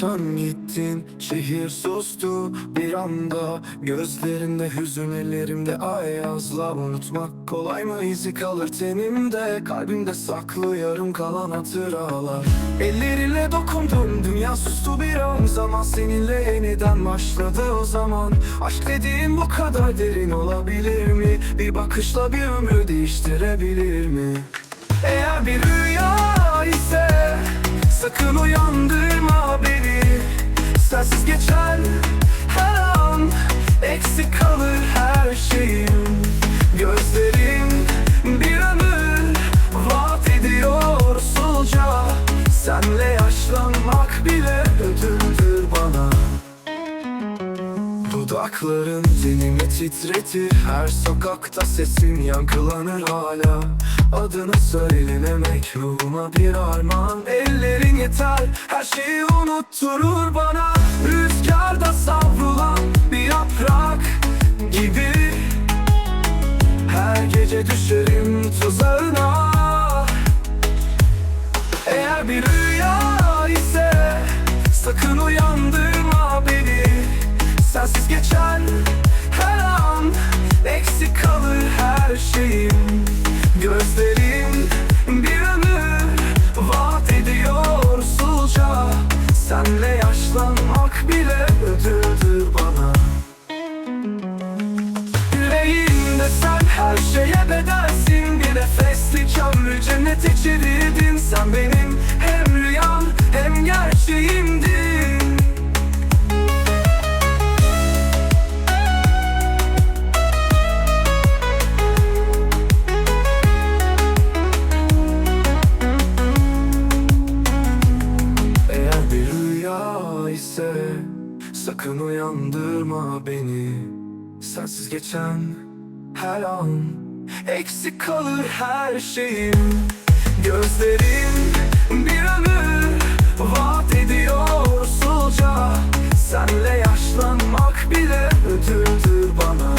sen gittin Şehir sustu. Bir anda Gözlerinde hüzün ellerimde ayazla Unutmak kolay mı? İzi kalır tenimde. Kalbimde saklı yarım kalan hatıralar. Elleriyle dokundun dünya sustu bir an. Zaman seninle yeniden başladı o zaman. Aşk dediğim bu kadar derin olabilir mi? Bir bakışla bir ömrü değiştirebilir mi? Eğer bir rüya ise Sakın uyandırma Kalır her şeyim Gözlerim bir ömür Vaat ediyor Senle yaşlanmak bile ödüldür bana. Dudakların tenimi titretir Her sokakta sesin yankılanır hala. Adını söylememek ruhuma bir armağan. Ellerin yeter her şeyi unutturur bana gece düşerim tuzağına. Eğer bir rüya ise Sakın uyandırma beni. Sensiz geçen her an Eksik kalır her şeyim çevirdin Sen benim. Hem rüyam hem gerçeğimdin Eğer bir rüya ise Sakın uyandırma beni. Sensiz geçen her an Eksik kalır her şeyim Gözlerim bir ömür Vaat ediyor usulca Senle yaşlanmak bile ödüldür bana.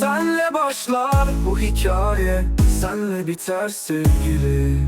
Senle başlar bu hikaye Senle biter sevgili